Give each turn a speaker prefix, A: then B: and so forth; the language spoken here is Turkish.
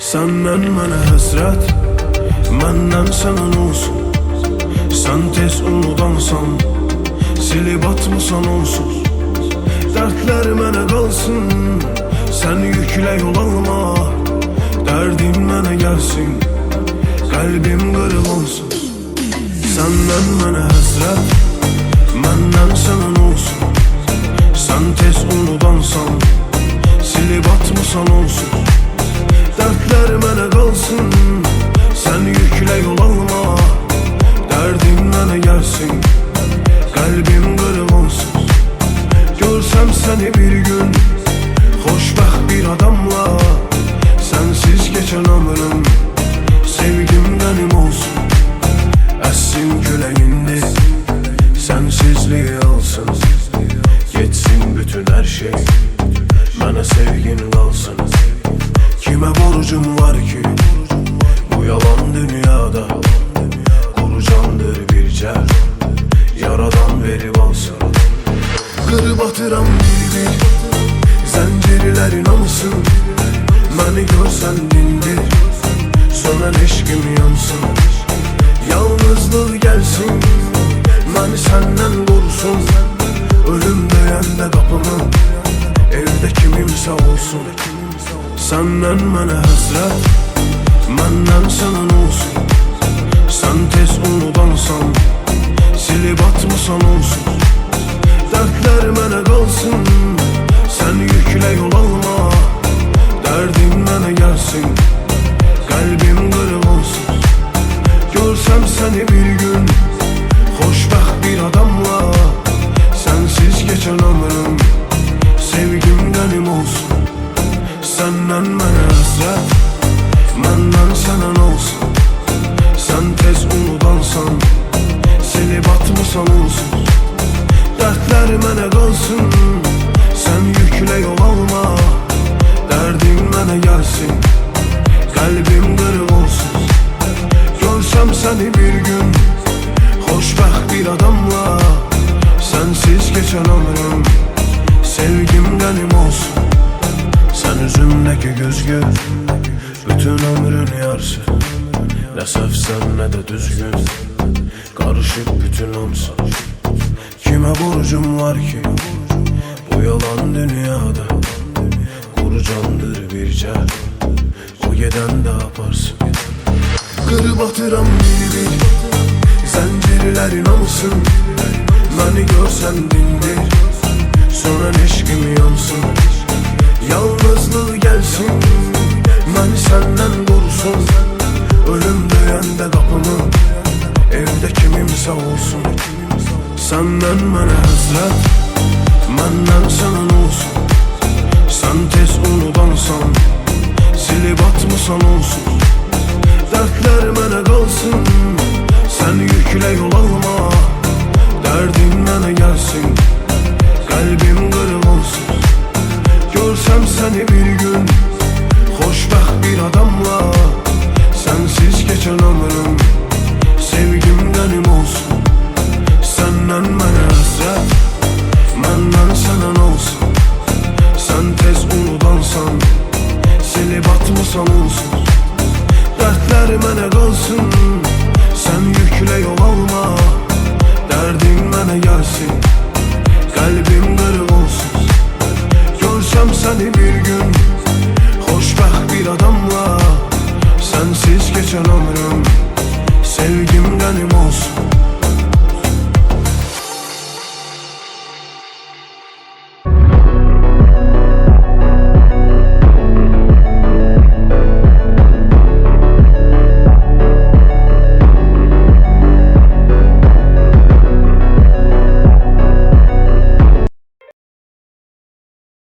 A: Senden mənə həsrət Məndən sənə olsun Sən tez unudansan Silib atmısan onsuz. Dərdlər mənə qalsın Sən yüklə yol alma. Dərdim mənə gəlsin Qəlbim qırıq olsun Səndən mənə həsrət Məndən sənə olsun Səni bir gün. Xoşbəxt bir adamla Sənsiz keçən ömrüm. Sevgim mənim olsun Əssin küləyində Sənsizliyi alsın Geçsin bütün her şey. Mənə sevgin qalsın Kime borcum var ki? Bu yalan dünyada Kuru candır bir cər Yaradan verib alsın. Qırıb atıram Məni görsən dindir Sönən eşqim yansın. Yalnızlıq gəlsin Məni səndən qorusun Ölüm döyəndə qapımı Evdə kimimsə olsun. Səndən mənə həsrət Məndən sənə olsun? Sən tez unudansan Silib atmısan onsuz Dərdlər mənə qalsın bir gün. Xoşbəxt bir adamla Sənsiz keçən ömrüm. Sevgim qənim olsun mənə həsrət Məndən sənə olsun Sən tez unudansan Silib atmısan onsuz Dərdlər mənə bir adamla Sənsiz keçən ömrüm Sevgim qənim olsun Sən üzümdəki güzgün Bütün ömrün yarısı Nə səhvsən nə də düzgün Qarışıb bütün hamısı Kime borcum var ki Bu yalan dünyada? Kuru candır bir cər O gedən də aparsın Qırıb atıram bir-bir Zəncirlərin hamısın Məni görsən dindir. Sönən eşqim yansın. Yalnızlıq gəlsin Məni səndən qorusun Ölüm döyəndə qapımı Evdə kimimsə olsun Səndən mənə həsrət Məndən sənə olsun bir gün Xoşbəxt bir adamla Sənsiz keçən ömrüm Sevgim qənim olsun Səndən mənə həsrət Məndən sənə olsun. Sən tez unudansan Silib atmısan onsuz Dərdlər mənə qalsın Sən yüklə yol alma Dərdim mənə gəlsin Angelo